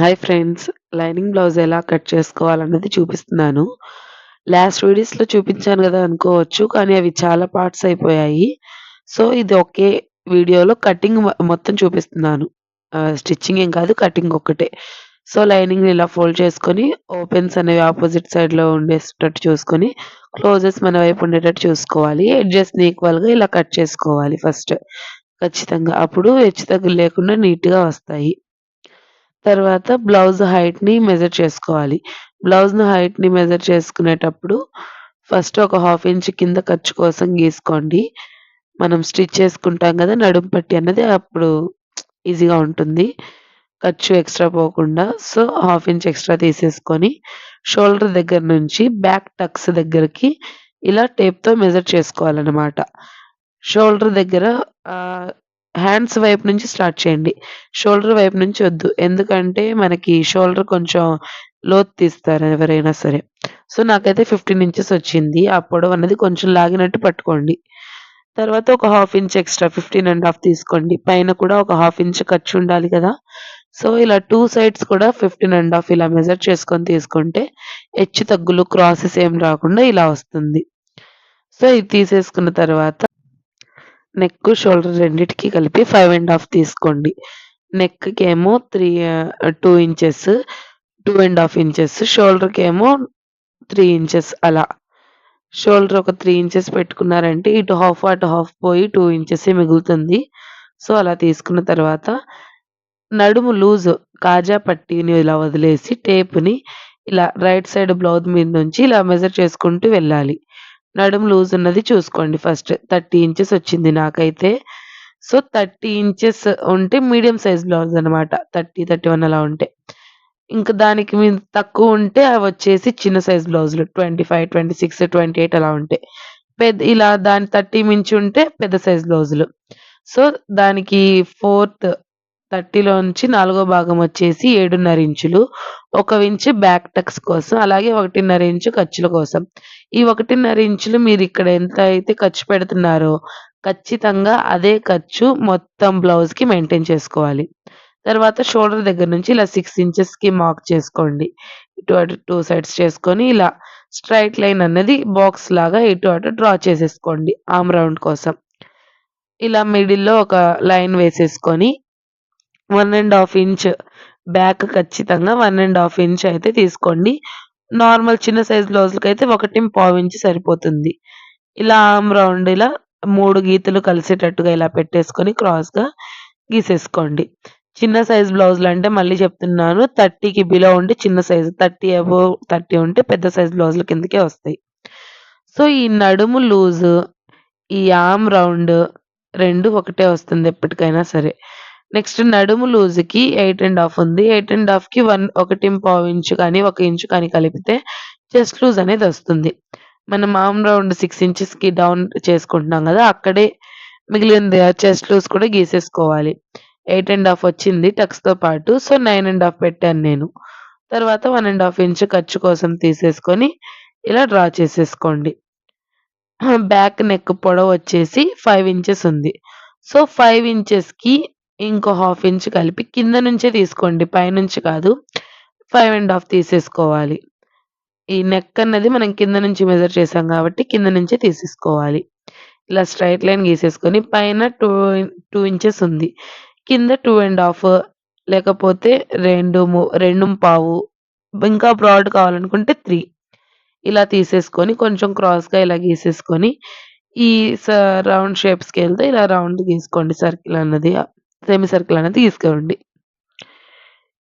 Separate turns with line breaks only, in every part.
Hi friends lining blouse ఎలా cut చేసుకోవాలన్నది చూపిస్తున్నాను. లాస్ట్ వీడియోస్లో చూపించాను కదా అనుకోవచ్చు కానీ అవి చాలా పార్ట్స్ అయిపోయాయి. సో ఇది ఒకే వీడియోలో కటింగ్ మొత్తం చూపిస్తున్నాను. స్టిచ్చింగ్ ఏం కాదు కటింగ్ ఒక్కటే. సో లైనింగ్ ఇలా ఫోల్డ్ చేసుకొని ఓపెన్స్ అనేవి ఆపోజిట్ సైడ్లో ఉండేటట్టు చూసుకొని క్లోజెస్ మన వైపు ఉండేటట్టు చూసుకోవాలి. ఎడ్జెస్ని ఈక్వల్గా ఇలా కట్ చేసుకోవాలి ఫస్ట్ ఖచ్చితంగా. అప్పుడు హెచ్చు తగ్గులు లేకుండా నీట్గా వస్తాయి. తర్వాత బ్లౌజ్ హైట్‌ని మెజర్ చేసుకోవాలి. బ్లౌజ్‌ని హైట్‌ని మెజర్ చేసుకునేటప్పుడు ఫస్ట్ ఒక హాఫ్ ఇంచ్ కింద ఖర్చు కోసం గీసుకోండి. మనం స్టిచ్ చేసుకుంటాం కదా! నడుము పట్టి అన్నది అప్పుడు ఈజీగా ఉంటుంది. ఖర్చు ఎక్స్‌ట్రా పోకుండా. సో, హాఫ్ ఇంచ్ ఎక్స్‌ట్రా తీసేసుకొని షోల్డర్ దగ్గర నుంచి బ్యాక్ టక్స్ దగ్గరికి ఇలా టేప్‌తో మెజర్ చేసుకోవాలనమాట. షోల్డర్ దగ్గర ఆహ్ హ్యాండ్స్ వైపు నుంచి స్టార్ట్ చేయండి. షోల్డర్ వైపు నుంచి వద్దు. ఎందుకంటే మనకి షోల్డర్ కొంచెం లోతు తీస్తారు ఎవరైనా సరే. సో, నాకైతే 15 ఇంచెస్ వచ్చింది. ఆ పొడవు అనేది కొంచెం లాగినట్టు పట్టుకోండి. తర్వాత ఒక హాఫ్ ఇంచ్ ఎక్స్‌ట్రా 15 హాఫ్ తీసుకోండి. పైన కూడా ఒక హాఫ్ ఇంచ్ ఖర్చు ఉండాలి కదా! సో, ఇలా టూ సైడ్స్ కూడా 15 హాఫ్ ఇలా మెజర్ చేసుకొని తీసుకుంటే హెచ్చు తగ్గులు క్రాసెస్ ఏం రాకుండా ఇలా వస్తుంది. సో, ఇది తీసేసుకున్న తర్వాత నెక్, షోల్డర్ రెండిటికి కలిపి ఫైవ్ అండ్ హాఫ్ తీసుకోండి. నెక్కి ఏమో three two inches two and half inches షోల్డర్‌కేమో 3 inches అలా. షోల్డర్ ఒక త్రీ ఇంచెస్ పెట్టుకున్నారంటే ఇటు హాఫ్, అటు హాఫ్ పోయి టూ ఇంచెస్ మిగులుతుంది. సో, అలా తీసుకున్న తర్వాత నడుము లూజ్ కాజా పట్టీని ఇలా వదిలేసి టేప్‌ని ఇలా రైట్ సైడ్ బ్లౌజ్ మీద నుంచి ఇలా మెజర్ చేసుకుంటూ వెళ్ళాలి. నడుము లూజ్ ఉన్నది చూసుకోండి ఫస్ట్. 30 ఇంచెస్ వచ్చింది నాకైతే. సో, 30 ఇంచెస్ ఉంటే మీడియం సైజ్ బ్లౌజ్ అనమాట. 30, 31 అలా ఉంటే. ఇంకా దానికి మీ తక్కువ ఉంటే అవి వచ్చేసి చిన్న సైజ్ బ్లౌజులు 25, 26, 28 అలా ఉంటాయి. పెద్ద ఇలా దాని 30 మించి ఉంటే పెద్ద సైజ్ బ్లౌజులు. సో, దానికి ఫోర్త్ 30లోంచి నాలుగో భాగం వచ్చేసి 7.5 ఇంచులు. ఒక ఇంచు బ్యాక్ టక్స్ కోసం, అలాగే 1.5 ఇంచు ఖర్చుల కోసం. ఈ 1.5 ఇంచులు మీరు ఇక్కడ ఎంత అయితే ఖర్చు పెడుతున్నారో ఖచ్చితంగా అదే ఖర్చు మొత్తం బ్లౌజ్‌కి మెయింటైన్ చేసుకోవాలి. తర్వాత షోల్డర్ దగ్గర నుంచి ఇలా సిక్స్ ఇంచెస్‌కి మార్క్ చేసుకోండి. ఇటు అటు టూ సైడ్స్ చేసుకొని ఇలా స్ట్రైట్ లైన్ అన్నది బాక్స్ లాగా ఇటు అటు డ్రా చేసేసుకోండి ఆమ్ రౌండ్ కోసం. ఇలా మిడిల్‌లో ఒక లైన్ వేసేసుకొని one and half inch back ఖచ్చితంగా వన్ అండ్ హాఫ్ ఇంచ్ అయితే తీసుకోండి. నార్మల్ చిన్న సైజ్ బ్లౌజులకైతే 1 ఇంచ్ సరిపోతుంది. ఇలా ఆమ్ రౌండ్ ఇలా మూడు గీతలు కలిసేటట్టుగా ఇలా పెట్టేసుకొని క్రాస్‌గా గీసేసుకోండి. చిన్న సైజ్ బ్లౌజులంటే మళ్ళీ చెప్తున్నాను 30కి బిలో ఉంటే చిన్న సైజు. 30 అబోవ్ 30 ఉంటే పెద్ద సైజ్ బ్లౌజుల కిందకే వస్తాయి. సో, ఈ నడుము లూజు, ఈ ఆమ్ రౌండ్ రెండు ఒకటే వస్తుంది ఎప్పటికైనా సరే. నెక్స్ట్ నడుము లూజ్‌కి 8 ½ ఉంది. 8 1/2కి 1 1 ఇంచు కానీ, ఒక ఇంచు కానీ కలిపితే చెస్ట్ లూజ్ అనేది వస్తుంది. మనం ఆర్మ్ రౌండ్ సిక్స్ ఇంచెస్‌కి డౌన్ చేసుకుంటున్నాం కదా! అక్కడే మిగిలింది చెస్ట్ లూజ్ కూడా గీసేసుకోవాలి. ఎయిట్ అండ్ హాఫ్ వచ్చింది టక్స్‌తో పాటు. సో, నైన్ అండ్ హాఫ్ పెట్టాను నేను. తర్వాత వన్ అండ్ హాఫ్ ఇంచ్ ఖర్చు కోసం తీసేసుకొని ఇలా డ్రా చేసేసుకోండి. బ్యాక్ నెక్ పొడవు వచ్చేసి ఫైవ్ ఇంచెస్ ఉంది. సో, ఫైవ్ ఇంచెస్‌కి ఇంకో హాఫ్ ఇంచ్ కలిపి కింద నుంచే తీసుకోండి. పైనుంచి కాదు. ఫైవ్ అండ్ హాఫ్ తీసేసుకోవాలి. ఈ నెక్ అన్నది మనం కింద నుంచి మెజర్ చేసాం కాబట్టి కింద నుంచే తీసేసుకోవాలి. ఇలా స్ట్రెయిట్ లైన్ గీసేసుకొని పైన 2 2 ఇంచెస్ ఉంది. కింద టూ అండ్ హాఫ్ లేకపోతే రెండు రెండు పావు ఇంకా బ్రాడ్ కావాలనుకుంటే త్రీ ఇలా తీసేసుకొని కొంచెం క్రాస్‌గా ఇలా గీసేసుకొని ఈ స రౌండ్ షేప్స్కి వెళ్తే ఇలా రౌండ్ గీసుకోండి సర్కిల్ అన్నది. సెమీ సర్కిల్ అనేది తీసుకురండి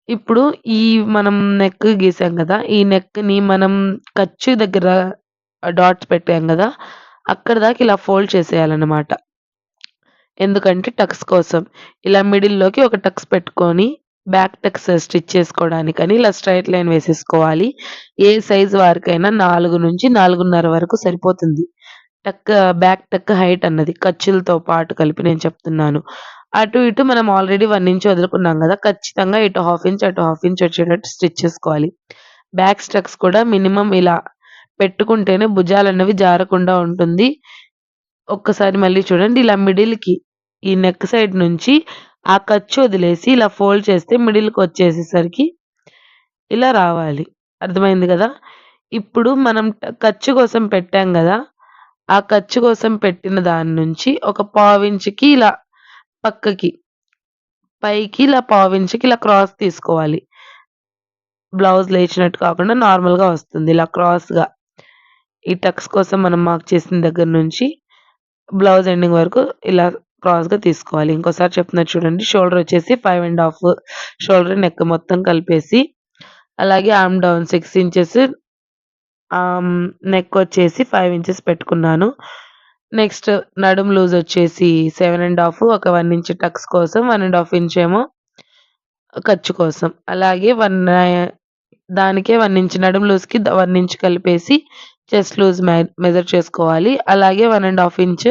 ఇప్పుడు ఈ మనం నెక్ గీసాం కదా! ఈ నెక్‌ని మనం ఖర్చు దగ్గర డాట్స్ పెట్టాం కదా! అక్కడి దాకా ఇలా ఫోల్డ్ చేసేయాలన్నమాట. ఎందుకంటే టక్స్ కోసం. ఇలా మిడిల్‌లోకి ఒక టక్స్ పెట్టుకొని బ్యాక్ టక్స్ స్టిచ్ చేసుకోవడానికని ఇలా స్ట్రెయిట్ లైన్ వేసేసుకోవాలి. ఏ సైజ్ వారికైనా నాలుగు నుంచి 4.5 వరకు సరిపోతుంది. టక్ బ్యాక్ టక్ హైట్ అన్నది ఖర్చులతో పాటు కలిపి నేను చెప్తున్నాను. అటు ఇటు మనం ఆల్రెడీ వన్ ఇంచ్ వదులుకున్నాం కదా! ఖచ్చితంగా ఇటు హాఫ్ ఇంచ్, అటు హాఫ్ ఇంచ్ వచ్చేటట్టు స్టిచ్ చేసుకోవాలి. బ్యాక్ స్టక్స్ కూడా మినిమం ఇలా పెట్టుకుంటేనే భుజాలు అన్నవి జారకుండా ఉంటుంది. ఒక్కసారి మళ్ళీ చూడండి. ఇలా మిడిల్‌కి ఈ నెక్ సైడ్ నుంచి ఆ ఖర్చు వదిలేసి ఇలా ఫోల్డ్ చేస్తే మిడిల్‌కి వచ్చేసేసరికి ఇలా రావాలి. అర్థమైంది కదా ఇప్పుడు మనం ఖర్చు కోసం పెట్టాం కదా ఆ ఖర్చు కోసం పెట్టిన దాని నుంచి ఒక పావించికి ఇలా పక్కకి, పైకి ఇలా పావించికి ఇలా క్రాస్ తీసుకోవాలి. బ్లౌజ్ లేచినట్టు కాకుండా నార్మల్‌గా వస్తుంది. ఇలా క్రాస్‌గా. ఈ టక్స్ కోసం మనం మార్క్ చేసిన దగ్గర నుంచి బ్లౌజ్ ఎండింగ్ వరకు ఇలా క్రాస్‌గా తీసుకోవాలి. ఇంకోసారి చెప్తున్నారు చూడండి. షోల్డర్ వచ్చేసి five and half shoulder, neck మొత్తం కలిపేసి అలాగే arm down six inches neck వచ్చేసి ఫైవ్ ఇంచెస్ పెట్టుకున్నాను. నెక్స్ట్ నడుము లూజ్ వచ్చేసి 7 ½ ఒక 1 ఇంచ్ టక్స్ కోసం, 1 ½ ఇంచ్ ఏమో ఖర్చు కోసం. అలాగే 1 దానికే 1 ఇంచ్ నడుము లూజ్‌కి 1 ఇంచ్ కలిపేసి చెస్ట్ లూజ్ మె మెజర్ చేసుకోవాలి. అలాగే 1 ½ ఇంచ్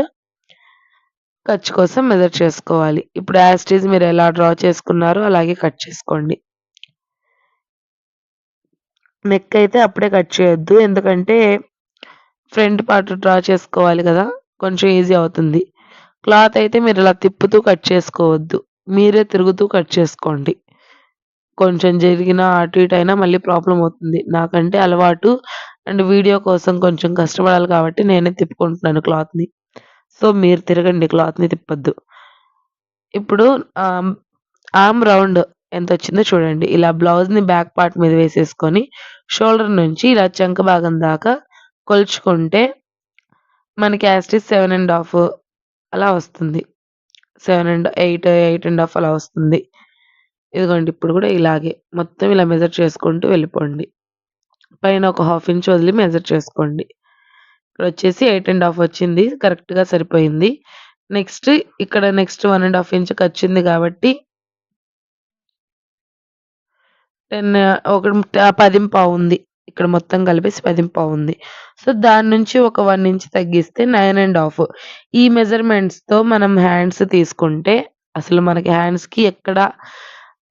ఖర్చు కోసం మెజర్ చేసుకోవాలి. ఇప్పుడు యాజ్ ఇట్ ఈజ్ మీరు ఎలా డ్రా చేసుకున్నారో అలాగే కట్ చేసుకోండి. నెక్ అయితే అప్పుడే కట్ చేయొద్దు. ఎందుకంటే ఫ్రంట్ పార్ట్ డ్రా చేసుకోవాలి కదా కొంచెం ఈజీ అవుతుంది. క్లాత్ అయితే మీరు ఇలా తిప్పుతూ కట్ చేసుకోవద్దు. మీరే తిరుగుతూ కట్ చేసుకోండి. కొంచెం జరిగిన అటు ఇటు అయినా మళ్ళీ ప్రాబ్లం అవుతుంది. నాకంటే అలవాటు అండ్ వీడియో కోసం కొంచెం కష్టపడాలి కాబట్టి నేనే తిప్పుకుంటున్నాను క్లాత్‌ని. సో, మీరు తిరగండి క్లాత్‌ని తిప్పొద్దు. ఇప్పుడు ఆమ్ ఆర్మ్ రౌండ్ ఎంతొచ్చిందో చూడండి. ఇలా బ్లౌజ్‌ని బ్యాక్ పార్ట్ మీద వేసేసుకొని షోల్డర్ నుంచి ఇలా చంక భాగం దాకా కొలుచుకుంటే మనకి యాజ్ ఇట్ ఈజ్ 7 ½ అలా వస్తుంది. 7 అండ్ 8, 8 ½ అలా వస్తుంది. ఇదిగోండి ఇప్పుడు కూడా ఇలాగే మొత్తం ఇలా మెజర్ చేసుకుంటూ వెళ్ళిపోండి. పైన ఒక హాఫ్ ఇంచ్ వదిలి మెజర్ చేసుకోండి. ఇక్కడొచ్చేసి 8 ½ వచ్చింది. కరెక్ట్‌గా సరిపోయింది. నెక్స్ట్ ఇక్కడ నెక్స్ట్ 1 ½ ఇంచ్ వచ్చింది కాబట్టి 10 ఒక ఆహ్, 10 ఉంది. ఇక్కడ మొత్తం కలిపేసి 10 ఉంది. సో, దాని నుంచి ఒక వన్ ఇంచ్ తగ్గిస్తే నైన్ అండ్ హాఫ్ ఈ మెజర్‌మెంట్స్‌తో మనం హ్యాండ్స్ తీసుకుంటే అసలు మనకి హ్యాండ్స్‌కి ఎక్కడ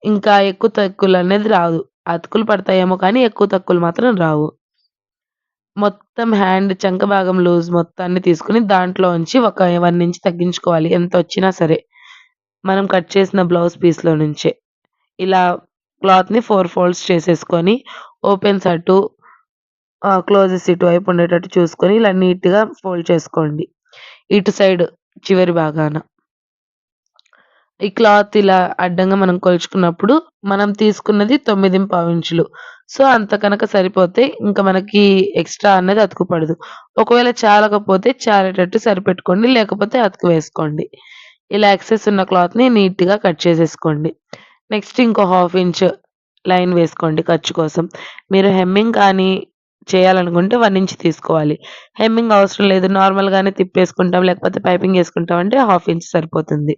ఇంకా ఎక్కువ తక్కువలనేది రాదు. అతుకులు పడతాయేమో కానీ ఎక్కువ తక్కువలు మాత్రం రావు. మొత్తం హ్యాండ్ చంక భాగం లూజ్ మొత్తాన్ని తీసుకొని దాంట్లోంచి ఒక వన్ ఇంచ్ తగ్గించుకోవాలి. ఎంత వచ్చినా సరే. మనం కట్ చేసిన బ్లౌజ్ పీస్‌లో నుంచే. ఇలా క్లాత్‌ని ఫోర్ ఫోల్డ్స్ చేసేసుకొని ఓపెన్స్ అటు క్లోజెస్ ఇటువైపు ఉండేటట్టు చూసుకొని ఇలా నీట్‌గా ఫోల్డ్ చేసుకోండి. ఇటు సైడ్ చివరి భాగాన. ఈ క్లాత్ ఇలా అడ్డంగా మనం కొలుచుకున్నప్పుడు మనం తీసుకున్నది 9 ఇంచులు. సో, అంత కనుక సరిపోతే ఇంక మనకి ఎక్స్‌ట్రా అనేది అతుకుపడదు ఒకవేళ చాలకపోతే చాలేటట్టు సరిపెట్టుకోండి. లేకపోతే అతుకు వేసుకోండి. ఇలా ఎక్సెస్ ఉన్న క్లాత్‌ని నీట్‌గా కట్ చేసేసుకోండి. నెక్స్ట్ ఇంకో హాఫ్ ఇంచ్ లైన్ వేసుకోండి ఖర్చు కోసం. మీరు హెమ్మింగ్ కానీ చేయాలనుకుంటే వన్ ఇంచ్ తీసుకోవాలి. హెమ్మింగ్ అవసరం లేదు. నార్మల్‌గానే తిప్పేసుకుంటాం లేకపోతే పైపింగ్ వేసుకుంటాం అంటే హాఫ్ ఇంచ్ సరిపోతుంది.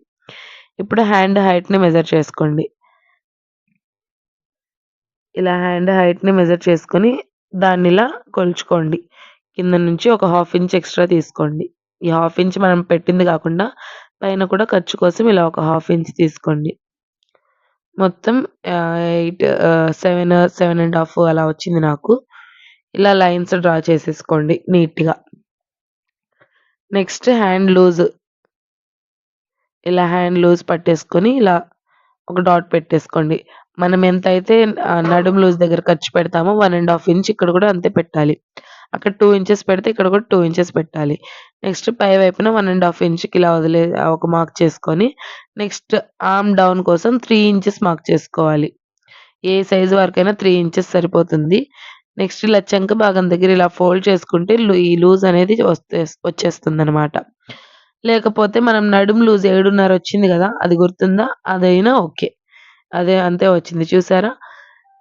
ఇప్పుడు హ్యాండ్ హైట్‌ని మెజర్ చేసుకోండి. ఇలా హ్యాండ్ హైట్‌ని మెజర్ చేసుకొని దాన్నిలా కొలుచుకోండి. కింద నుంచి ఒక హాఫ్ ఇంచ్ ఎక్స్‌ట్రా తీసుకోండి. ఈ హాఫ్ ఇంచ్ మనం పెట్టింది కాకుండా పైన కూడా ఖర్చు కోసం ఇలా ఒక హాఫ్ ఇంచ్ తీసుకోండి. మొత్తం eight seven seven and half అలా వచ్చింది నాకు. ఇలా లైన్స్ డ్రా చేసేసుకోండి నీట్‌గా. Next hand loose. ఇలా హ్యాండ్ లూజ్ పట్టేసుకొని ఇలా ఒక డాట్ పెట్టేసుకోండి. మనం ఎంతైతే అయితే నడుము లూజ్ దగ్గర ఖర్చు పెడతామో వన్ అండ్ హాఫ్ ఇంచ్ ఇక్కడ కూడా అంతే పెట్టాలి. అక్కడ టూ ఇంచెస్ పెడితే ఇక్కడ కూడా టూ ఇంచెస్ పెట్టాలి. నెక్స్ట్ పై వైపున వన్ అండ్ హాఫ్ ఇంచ్‌కి ఇలా వదిలే ఒక మార్క్ చేసుకొని నెక్స్ట్ ఆర్మ్ డౌన్ కోసం త్రీ ఇంచెస్ మార్క్ చేసుకోవాలి. ఏ సైజ్ వరకైనా త్రీ ఇంచెస్ సరిపోతుంది. నెక్స్ట్ ఇలా చంక భాగం దగ్గర ఇలా ఫోల్డ్ చేసుకుంటే ఈ లూజ్ అనేది వస్తే వచ్చేస్తుంది అనమాట లేకపోతే మనం నడుము లూజ్ 7:30 వచ్చింది కదా అది గుర్తుందా? అదైనా ఓకే. అదే అంతే వచ్చింది చూసారా?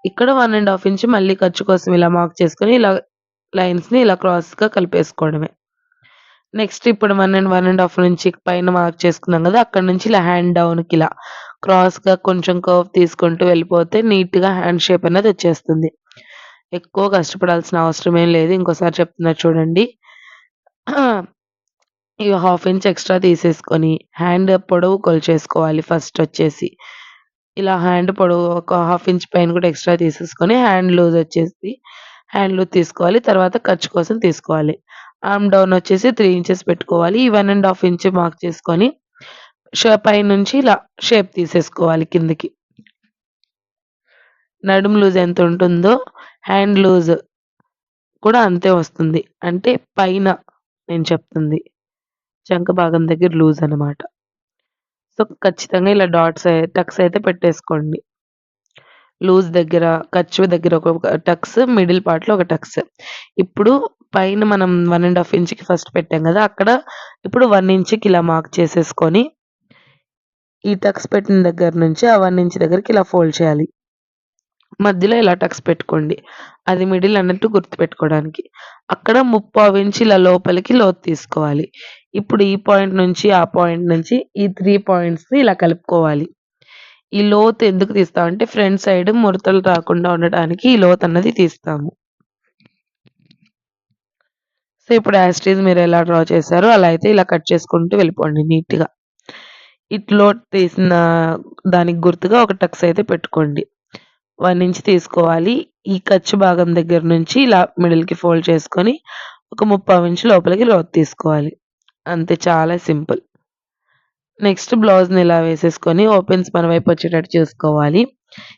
ఇక్కడ వన్ అండ్ హాఫ్ ఇంచ్ మళ్ళీ ఖర్చు కోసం ఇలా మార్క్ చేసుకొని ఇలా లైన్స్‌ని ఇలా క్రాస్‌గా కలిపేసుకోవడమే. నెక్స్ట్ ఇప్పుడు one and one and half నుంచి పైన మార్క్ చేసుకున్నాం కదా అక్కడ నుంచి ఇలా హ్యాండ్ డౌన్‌కి ఇలా క్రాస్‌గా కొంచెం కర్వ్ తీసుకుంటూ వెళ్ళిపోతే నీట్‌గా హ్యాండ్ షేప్ అనేది వచ్చేస్తుంది. ఎక్కువ కష్టపడాల్సిన అవసరం ఏం లేదు. ఇంకోసారి చెప్తున్నా చూడండి. ఈ హాఫ్ ఇంచ్ ఎక్స్‌ట్రా తీసేసుకొని హ్యాండ్ పొడవు కొలిచేసుకోవాలి ఫస్ట్ వచ్చేసి. ఇలా హ్యాండ్ పొడవు ఒక హాఫ్ ఇంచ్ పైన కూడా ఎక్స్‌ట్రా తీసేసుకొని హ్యాండ్ లూజ్ వచ్చేసి హ్యాండ్ లూజ్ తీసుకోవాలి. తర్వాత ఖర్చు కోసం తీసుకోవాలి. ఆర్మ్ డౌన్ వచ్చేసి త్రీ ఇంచెస్ పెట్టుకోవాలి. ఈ one and half inch mark చేసుకొని పై పైనుంచి ఇలా షేప్ తీసేసుకోవాలి కిందకి. నడుము లూజ్ ఎంత ఉంటుందో హ్యాండ్ లూజ్ కూడా అంతే వస్తుంది. అంటే పైన నేను చెప్తుంది. చంక భాగం దగ్గర లూజ్ అనమాట సో ఖచ్చితంగా ఇలా డాట్స్ టక్స్ అయితే పెట్టేసుకోండి. లూజ్ దగ్గర ఖర్చు దగ్గర ఒక టక్స్ మిడిల్ పార్ట్లో ఒక టక్స్. ఇప్పుడు పైన మనం వన్ అండ్ హాఫ్ ఇంచ్కి ఫస్ట్ పెట్టాం కదా అక్కడ ఇప్పుడు వన్ ఇంచ్కి ఇలా మార్క్ చేసేసుకొని ఈ టక్స్ పెట్టిన దగ్గర నుంచి ఆ వన్ ఇంచ్ దగ్గరికి ఇలా ఫోల్డ్ చేయాలి. మధ్యలో ఇలా టక్స్ పెట్టుకోండి. అది మిడిల్ అన్నట్టు గుర్తుపెట్టుకోవడానికి. అక్కడ ముప్పావు ఇంచుల ఇలా లోపలికి లోతు తీసుకోవాలి. ఇప్పుడు ఈ పాయింట్ నుంచి ఆ పాయింట్ నుంచి ఈ త్రీ పాయింట్స్ని ఇలా కలుపుకోవాలి. ఈ లోతు ఎందుకు తీస్తామంటే ఫ్రంట్ సైడ్ ముడతలు రాకుండా ఉండడానికి ఈ లోతు అన్నది తీస్తాము. సో ఇప్పుడు యాస్టీజ్ మీరు ఎలా డ్రా చేశారో అలా అయితే ఇలా కట్ చేసుకుంటూ వెళ్ళిపోండి నీట్గా. ఇట్లో తీసిన దానికి గుర్తుగా ఒక టక్స్ అయితే పెట్టుకోండి. వన్ ఇంచ్ తీసుకోవాలి. ఈ ఖర్చు భాగం దగ్గర నుంచి ఇలా మిడిల్కి ఫోల్డ్ చేసుకొని ఒక ముప్పై ఇంచు లోపలికి లోతు తీసుకోవాలి. అంతే చాలా సింపుల్. నెక్స్ట్ బ్లౌజ్ని ఇలా వేసేసుకొని ఓపెన్స్ మన వైపు వచ్చేటట్టు చూసుకోవాలి.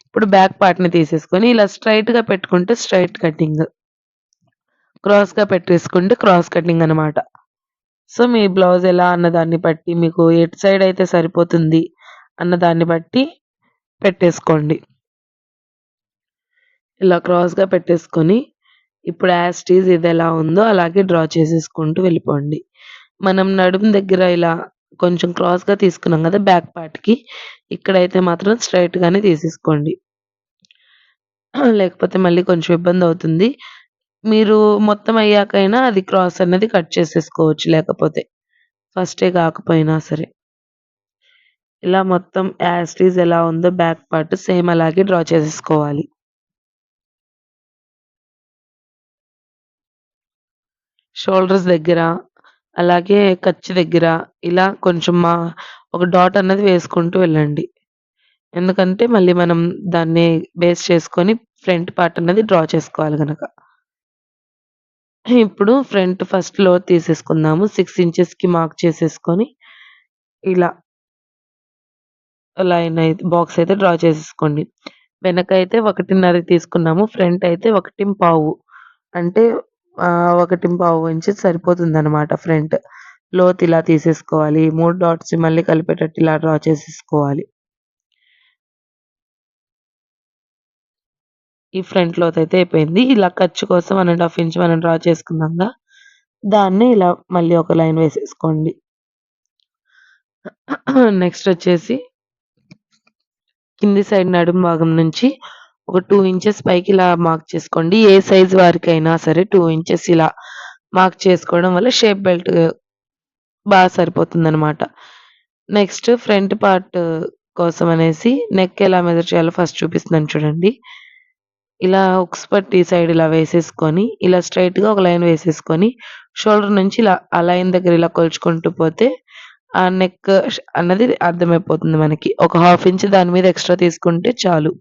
ఇప్పుడు బ్యాక్ పార్ట్ని తీసేసుకొని ఇలా స్ట్రైట్గా పెట్టుకుంటే స్ట్రైట్ కటింగ్. క్రాస్గా పెట్టేసుకుంటే క్రాస్ కటింగ్ అనమాట సో మీ బ్లౌజ్ ఎలా అన్న దాన్ని బట్టి మీకు ఎటు సైడ్ అయితే సరిపోతుంది అన్న దాన్ని బట్టి పెట్టేసుకోండి. ఇలా క్రాస్గా పెట్టేసుకొని ఇప్పుడు యాస్టీజ్ ఇది ఎలా ఉందో అలాగే డ్రా చేసేసుకుంటూ వెళ్ళిపోండి. మనం నడుము దగ్గర ఇలా కొంచెం క్రాస్గా తీసుకున్నాం కదా బ్యాక్ పార్ట్కి ఇక్కడైతే మాత్రం స్ట్రైట్గానే తీసేసుకోండి. లేకపోతే మళ్ళీ కొంచెం ఇబ్బంది అవుతుంది. మీరు మొత్తం అయ్యాకైనా అది క్రాస్ అనేది కట్ చేసేసుకోవచ్చు లేకపోతే ఫస్టే కాకపోయినా సరే. ఇలా మొత్తం యాస్టీజ్ ఎలా ఉందో బ్యాక్ పార్ట్ సేమ్ అలాగే డ్రా చేసేసుకోవాలి. షోల్డర్స్ దగ్గర అలాగే ఖర్చు దగ్గర ఇలా కొంచెం మా ఒక డాట్ అన్నది వేసుకుంటూ వెళ్ళండి. ఎందుకంటే మళ్ళీ మనం దాన్ని బేస్ చేసుకొని ఫ్రంట్ పార్ట్ అన్నది డ్రా చేసుకోవాలి కనుక ఇప్పుడు ఫ్రంట్ ఫస్ట్లో తీసేసుకుందాము. సిక్స్ ఇంచెస్కి మార్క్ చేసేసుకొని ఇలా లైన్ అయితే బాక్స్ అయితే డ్రా చేసేసుకోండి. వెనక అయితే ఒకటిన్నర తీసుకున్నాము. ఫ్రంట్ అయితే ఒకటి పావు. అంటే ఒకటి పావు ఇంచు సరిపోతుందనమాట ఫ్రంట్. లోత్ ఇలా తీసేసుకోవాలి. మూడు డాట్స్ మళ్ళీ కలిపేటట్టు ఇలా డ్రా చేసేసుకోవాలి. ఈ ఫ్రంట్ లోత్ అయితే అయిపోయింది. ఇలా ఖర్చు కోసం వన్ అండ్ హాఫ్ ఇంచ్ మనం డ్రా చేసుకున్నాక దాన్ని ఇలా మళ్ళీ ఒక లైన్ వేసేసుకోండి. నెక్స్ట్ వచ్చేసి కింది సైడ్ నడుము భాగం నుంచి ఒక టూ ఇంచెస్ పైకి ఇలా మార్క్ చేసుకోండి. ఏ సైజ్ వారికైనా సరే టూ ఇంచెస్ ఇలా మార్క్ చేసుకోవడం వల్ల షేప్ బెల్ట్ బాగా సరిపోతుంది అనమాట నెక్స్ట్ ఫ్రంట్ పార్ట్ కోసం అనేసి నెక్ ఎలా మెజర్ చేయాలో ఫస్ట్ చూపిస్తున్నాను చూడండి. ఇలా హుక్స్ పట్టి సైడ్ ఇలా వేసేసుకొని ఇలా స్ట్రైట్గా ఒక లైన్ వేసేసుకొని షోల్డర్ నుంచి ఇలా ఆ లైన్ దగ్గర ఇలా కొలుచుకుంటూ పోతే ఆ నెక్ అన్నది అర్థమైపోతుంది మనకి. ఒక హాఫ్ ఇంచ్ దాని మీద ఎక్స్ట్రా తీసుకుంటే చాలు.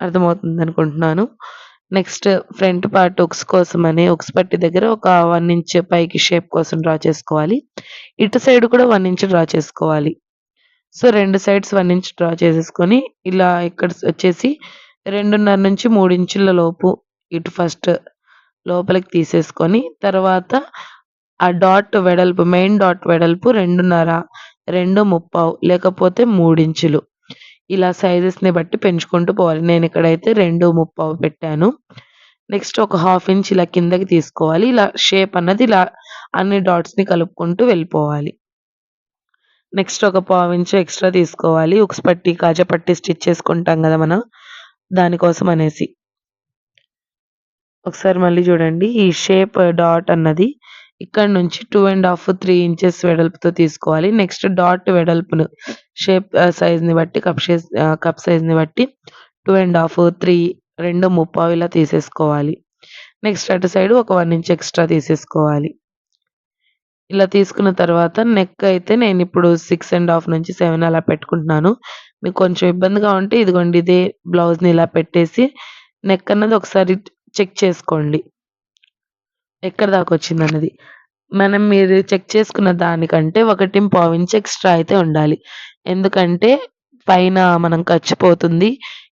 అర్థమవుతుంది అనుకుంటున్నాను నెక్స్ట్ ఫ్రంట్ పార్ట్ ఉక్స్ కోసం అని ఉక్స్ పట్టి దగ్గర ఒక వన్ ఇంచ్ పైకి షేప్ కోసం డ్రా చేసుకోవాలి. ఇటు సైడ్ కూడా వన్ ఇంచ్ డ్రా చేసుకోవాలి. సో రెండు సైడ్స్ వన్ ఇంచ్ డ్రా చేసేసుకొని ఇలా ఇక్కడ వచ్చేసి రెండున్నర నుంచి మూడు ఇంచుల లోపు ఇటు ఫస్ట్ లోపలికి తీసేసుకొని తర్వాత ఆ డాట్ వెడల్పు మెయిన్ డాట్ వెడల్పు రెండున్నర రెండు ముప్పావు లేకపోతే మూడించులు ఇలా సైజెస్ని బట్టి పెంచుకుంటూ పోవాలి. నేను ఇక్కడైతే రెండు ముప్పావు పెట్టాను. నెక్స్ట్ ఒక హాఫ్ ఇంచ్ ఇలా కిందకి తీసుకోవాలి. ఇలా షేప్ అన్నది ఇలా అన్ని డాట్స్ని కలుపుకుంటూ వెళ్ళిపోవాలి. నెక్స్ట్ ఒక పావు ఇంచు ఎక్స్ట్రా తీసుకోవాలి. ఉక్స్ పట్టి కాజా పట్టి స్టిచ్ చేసుకుంటాం కదా మనం. దానికోసం అనేసి. ఒకసారి మళ్ళీ చూడండి. ఈ షేప్ డాట్ అన్నది ఇక్కడ నుంచి two and half three inches వెడల్పుతో తీసుకోవాలి. నెక్స్ట్ డాట్ వెడల్పును షేప్ సైజ్ని uh, బట్టి కప్ షేప్ కప్ సైజ్ని బట్టి టూ అండ్ హాఫ్ త్రీ రెండు ముప్పావు ఇలా తీసేసుకోవాలి. నెక్స్ట్ అటు సైడ్ ఒక వన్ ఇంచ్ ఎక్స్ట్రా తీసేసుకోవాలి. ఇలా తీసుకున్న తర్వాత నెక్ అయితే నేను ఇప్పుడు సిక్స్ అండ్ హాఫ్ నుంచి సెవెన్ అలా పెట్టుకుంటున్నాను. మీకు కొంచెం ఇబ్బందిగా ఉంటే ఇదిగోండి ఇదే బ్లౌజ్ని ఇలా పెట్టేసి నెక్ అన్నది ఒకసారి చెక్ చేసుకోండి. ఎక్కడ దాకా వచ్చింది అన్నది మనం మీరు చెక్ చేసుకున్న దానికంటే ఒకటి పావు ఇంచ్ ఎక్స్ట్రా అయితే ఉండాలి ఎందుకంటే పైన మనం ఖర్చు పోతుంది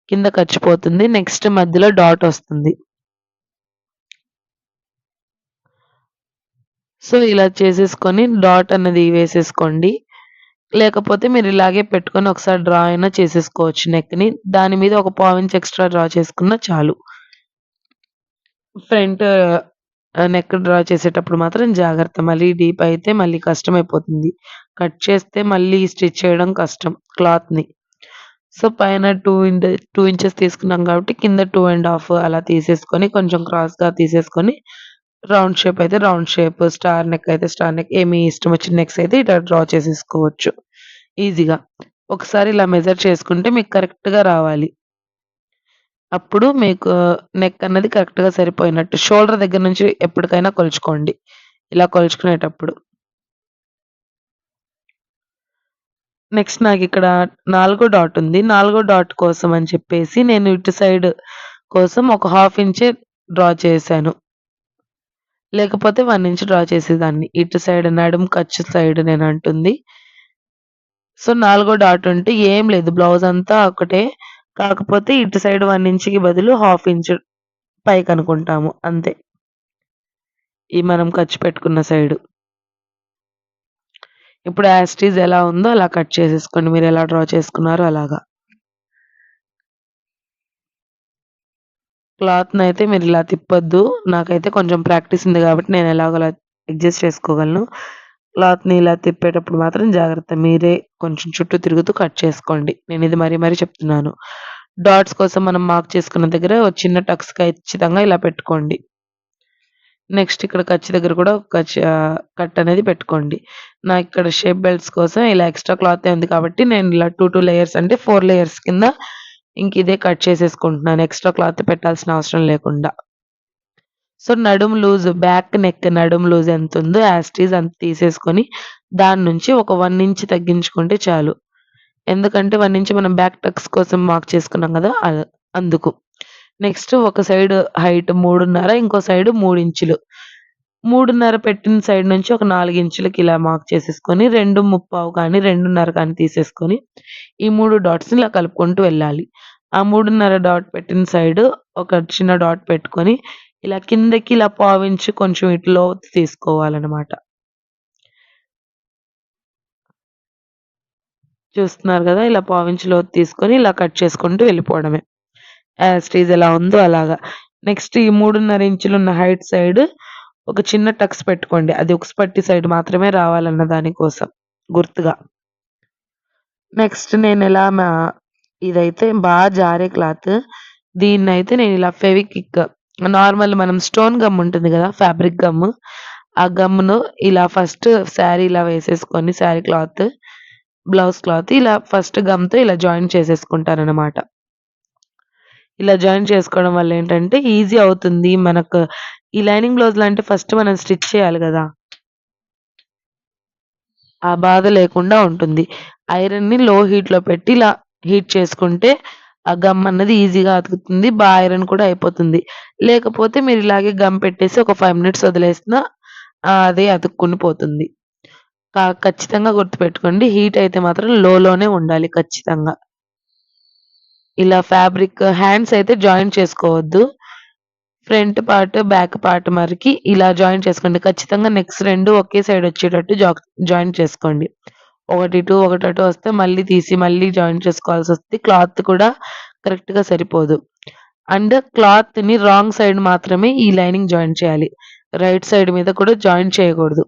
కింద ఖర్చు పోతుంది. నెక్స్ట్ మధ్యలో డాట్ వస్తుంది. సో, ఇలా చేసేసుకొని డాట్ అన్నది వేసేసుకోండి. లేకపోతే మీరు ఇలాగే పెట్టుకొని ఒకసారి డ్రా అయినా చేసేసుకోవచ్చు నెక్‌ని. దాని మీద ఒక పావించ్ ఎక్స్‌ట్రా డ్రా చేసుకున్నా చాలు. ఫ్రంట్ నెక్ డ్రా చేసేటప్పుడు మాత్రం జాగ్రత్త. మళ్ళీ డీప్ అయితే మళ్ళీ కష్టమైపోతుంది. కట్ చేస్తే మళ్ళీ స్టిచ్ చేయడం కష్టం క్లాత్‌ని. సో, పైన టూ ఇంట్ టూ ఇంచెస్ తీసుకున్నాం కాబట్టి కింద టూ అండ్ హాఫ్ అలా తీసేసుకొని కొంచెం క్రాస్‌గా తీసేసుకొని రౌండ్ షేప్ అయితే రౌండ్ షేప్, స్టార్ నెక్ అయితే స్టార్ నెక్ ఏమి ఇష్టం వచ్చిన నెక్స్ అయితే ఇట్లా డ్రా చేసేసుకోవచ్చు ఈజీగా. ఒకసారి ఇలా మెజర్ చేసుకుంటే మీకు కరెక్ట్‌గా రావాలి. అప్పుడు మీకు నెక్ అన్నది కరెక్ట్‌గా సరిపోయినట్టు. షోల్డర్ దగ్గర నుంచి ఎప్పటికైనా కొలుచుకోండి. ఇలా కొలుచుకునేటప్పుడు. నెక్స్ట్ నాకిక్కడ నాలుగో డాట్ ఉంది. నాలుగో డాట్ కోసం అని చెప్పేసి నేను ఇటు సైడ్ కోసం ఒక హాఫ్ ఇంచే డ్రా చేశాను. లేకపోతే 1 ఇంచ్ డ్రా చేసేదాన్ని. ఇటు సైడ్ నడుం ఖర్చు సైడ్ నేనంటుంది. సో, నాలుగో డాట్ ఉంటే ఏం లేదు బ్లౌజ్ అంతా ఒకటే. కాకపోతే ఇటు సైడ్ వన్ ఇంచ్‌కి బదులు హాఫ్ ఇంచ్ పైకనుకుంటాము అంతే. ఈ మనం ఖర్చు పెట్టుకున్న సైడు. ఇప్పుడు యాస్టీజ్ ఈజ్ ఎలా ఉందో అలా కట్ చేసేసుకోండి. మీరు ఎలా డ్రా చేసుకున్నారో అలాగా. క్లాత్ని అయితే మీరు ఇలా తిప్పొద్దు. నాకైతే కొంచెం ప్రాక్టీస్ ఉంది కాబట్టి నేను ఎలాగోలా అడ్జస్ట్ చేసుకోగలను. క్లాత్‌ని ఇలా తిప్పేటప్పుడు మాత్రం జాగ్రత్త. మీరే కొంచెం చుట్టూ తిరుగుతూ కట్ చేసుకోండి. నేను ఇది మరీ మరీ చెప్తున్నాను. డాట్స్ కోసం మనం మార్క్ చేసుకున్న దగ్గర ఒక చిన్న టక్స్ ఖచ్చితంగా ఇలా పెట్టుకోండి. నెక్స్ట్ ఇక్కడ ఖర్చు దగ్గర కూడా ఒక కట్ అనేది పెట్టుకోండి. నా ఇక్కడ షేప్ బెల్ట్స్ కోసం ఇలా ఎక్స్‌ట్రా క్లాతే ఉంది కాబట్టి నేను ఇలా 2, 2 లేయర్స్ అంటే ఫోర్ లేయర్స్ కింద ఇంక ఇదే కట్ చేసేసుకుంటున్నాను. ఎక్స్‌ట్రా క్లాత్ పెట్టాల్సిన అవసరం లేకుండా. సో, నడుం లూజ్ బ్యాక్ నెక్ నడుం లూజ్ ఎంత ఉందో యాస్టీజ్ ఈజ్ అంత తీసేసుకొని దాని నుంచి ఒక వన్ ఇంచ్ తగ్గించుకుంటే చాలు. ఎందుకంటే వన్ ఇంచ్ మనం బ్యాక్ టక్స్ కోసం మార్క్ చేసుకున్నాం కదా అందుకు. నెక్స్ట్ ఒక సైడ్ హైట్ 3.5 ఇంకో సైడ్ మూడు ఇంచులు. 3.5 పెట్టిన సైడ్ నుంచి ఒక నాలుగు ఇంచులకి ఇలా మార్క్ చేసేసుకొని 2.75 కానీ, 2.5 కానీ తీసేసుకొని ఈ మూడు డాట్స్ ఇలా కలుపుకుంటూ వెళ్ళాలి. ఆ 3.5 డాట్ పెట్టిన సైడ్ ఒక చిన్న డాట్ పెట్టుకొని ఇలా కిందకి ఇలా పావించి కొంచెం ఇటు లోతు తీసుకోవాలన్నమాట చూస్తున్నారు కదా ఇలా పావించి తీసుకొని ఇలా కట్ చేసుకుంటూ వెళ్ళిపోవడమే. యాస్ ఈజ్ ఎలా ఉందో అలాగా. నెక్స్ట్ ఈ 3.5 ఇంచులున్న హైట్ సైడ్ ఒక చిన్న టక్స్ పెట్టుకోండి. అది ఒక పట్టి సైడ్ మాత్రమే రావాలన్న దాని కోసం గుర్తుగా. నెక్స్ట్ నేను మా ఇదైతే బాగా జారే క్లాత్. దీన్నైతే నేను ఇలా ఫెవిక్విక్ నార్మల్ మనం స్టోన్ గమ్ ఉంటుంది కదా ఫ్యాబ్రిక్ గమ్. ఆ గమ్‌ను ఇలా ఫస్ట్ శారీ ఇలా వేసేసుకొని శారీ క్లాత్, బ్లౌజ్ క్లాత్ ఇలా ఫస్ట్ గమ్‌తో ఇలా జాయిన్ చేసేసుకుంటారనమాట ఇలా జాయిన్ చేసుకోవడం వల్ల ఏంటంటే ఈజీ అవుతుంది. మనకు ఈ లైనింగ్ బ్లౌజ్లు అంటే ఫస్ట్ మనం స్టిచ్ చేయాలి కదా ఆ బాధ లేకుండా ఉంటుంది. ఐరన్‌ని లో హీట్‌లో పెట్టి ఇలా హీట్ చేసుకుంటే ఆ గమ్ అన్నది ఈజీగా అతుకుతుంది. బాగా ఐరన్ కూడా అయిపోతుంది. లేకపోతే మీరు ఇలాగే గమ్ పెట్టేసి ఒక ఫైవ్ మినిట్స్ వదిలేసిన అదే అతుక్కుని పోతుంది. క ఖచ్చితంగా గుర్తుపెట్టుకోండి. హీట్ అయితే మాత్రం లోలోనే ఉండాలి ఖచ్చితంగా. ఇలా ఫ్యాబ్రిక్ హ్యాండ్స్ అయితే జాయిన్ చేసుకోవద్దు. ఫ్రంట్ పార్ట్, బ్యాక్ పార్ట్ మరికి ఇలా జాయిన్ చేసుకోండి. ఖచ్చితంగా నెక్స్ 2 ఒకే సైడ్ వచ్చేటట్టు జాక్ జాయిన్ చేసుకోండి. ఒకటి ఇటు, ఒకటి అటు వస్తే మళ్ళీ తీసి మళ్ళీ జాయిన్ చేసుకోవాల్సొస్తది. క్లాత్ కూడా కరెక్ట్‌గా సరిపోదు. అండ్ క్లాత్‌ని రాంగ్ సైడ్ మాత్రమే ఈ లైనింగ్ జాయిన్ చేయాలి. రైట్ సైడ్ మీద కూడా జాయిన్ చేయకూడదు.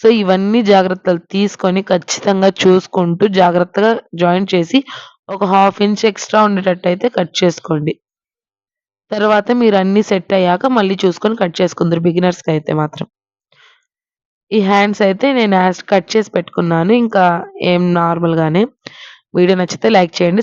సో, ఇవన్నీ జాగ్రత్తలు తీసుకొని ఖచ్చితంగా చూసుకుంటూ జాగ్రత్తగా జాయిన్ చేసి ఒక హాఫ్ ఇంచ్ ఎక్స్‌ట్రా ఉండేటట్టయితే కట్ చేసుకోండి. తర్వాత మీరు అన్ని సెట్ అయ్యాక మళ్ళీ చూసుకొని కట్ చేసుకుందురు బిగినర్స్‌కయితే మాత్రం. ఈ హ్యాండ్స్ అయితే నేను యాస్ కట్ చేసి పెట్టుకున్నాను. ఇంకా ఏం నార్మల్‌గానే. వీడియో నచ్చితే లైక్ చేయండి.